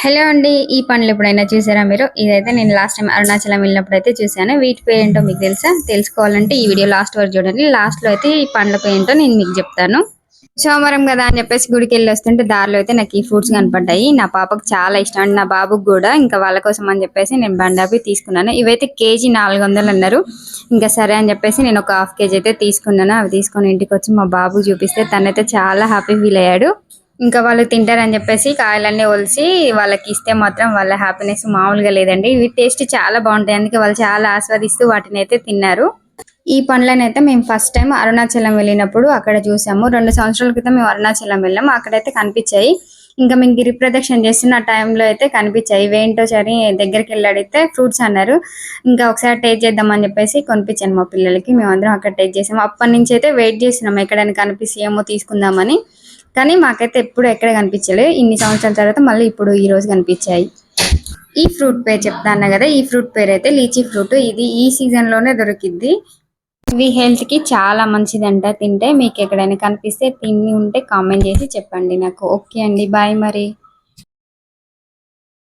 Hello అండి ఈ పండ్లు ఎప్పుడైనా చూసారా మీరు? ఇదైతే నేను లాస్ట్ టైం అరుణాచలం వెళ్ళినప్పుడు అయితే చూసాను వీటి పేరేంటో మీకు తెలుసా? తెలుసుకోవాలంటే ఈ వీడియో లాస్ట్ వరకు చూడండి. లాస్ట్లో అయితే ఈ పండ్ల పేరేంటో నేను మీకు చెప్తాను. సోమవారం కదా అని చెప్పేసి గుడికి వెళ్ళి వస్తుంటే దారిలో అయితే నాకు ఈ ఫ్రూట్స్ కనపడ్డాయి. నా పాపకు చాలా ఇష్టం అండి. నా బాబుకి కూడా ఇంకా వాళ్ళ కోసం అని చెప్పేసి నేను బండాపి తీసుకున్నాను. ఇవైతే కేజీ నాలుగు వందలు అన్నారు. ఇంకా సరే అని చెప్పేసి నేను ఒక హాఫ్ కేజీ అయితే తీసుకున్నాను. అవి తీసుకొని ఇంటికి వచ్చి మా బాబుకి చూపిస్తే తనైతే చాలా హ్యాపీ ఫీల్ అయ్యాడు. ఇంకా వాళ్ళు తింటారని చెప్పేసి కాయలన్నీ ఒలిసి వాళ్ళకి ఇస్తే మాత్రం వాళ్ళ హ్యాపీనెస్ మామూలుగా లేదండి. ఇవి టేస్ట్ చాలా బాగుంటాయి. అందుకే వాళ్ళు చాలా ఆస్వాదిస్తూ వాటిని అయితే తిన్నారు. ఈ పండ్లను అయితే మేము ఫస్ట్ టైం అరుణాచలం వెళ్ళినప్పుడు అక్కడ చూసాము. రెండు సంవత్సరాల క్రితం మేము అరుణాచలం వెళ్ళాము అక్కడైతే కనిపించాయి. ఇంకా మేము గిరి ప్రదక్షిణ చేస్తున్న టైంలో అయితే కనిపించాయి. ఇవేంటో సరి దగ్గరికి వెళ్ళి అడిగితే ఫ్రూట్స్ అన్నారు. ఇంకా ఒకసారి టేస్ట్ చేద్దామని చెప్పేసి కొనిపించాను మా పిల్లలకి. మేమందరం అక్కడ టేస్ట్ చేసాము. అప్పటి నుంచి అయితే వెయిట్ చేస్తున్నాం ఎక్కడైనా కనిపిస్తే ఏమో తీసుకుందామని. కానీ మాకైతే ఎప్పుడు ఎక్కడ కనిపించలేదు ఇన్ని సంవత్సరాల తర్వాత మళ్ళీ ఇప్పుడు ఈ రోజు కనిపించాయి. ఈ ఫ్రూట్ పేరు చెప్తాను కదా ఈ ఫ్రూట్ పేరు అయితే లీచీ ఫ్రూట్. ఇది ఈ సీజన్లోనే దొరికిద్ది. ఇవి హెల్త్కి చాలా మంచిదంట. తింటే మీకు ఎక్కడైనా కనిపిస్తే తిని ఉంటే కామెంట్ చేసి చెప్పండి నాకు. ఓకే అండి బాయ్ మరి.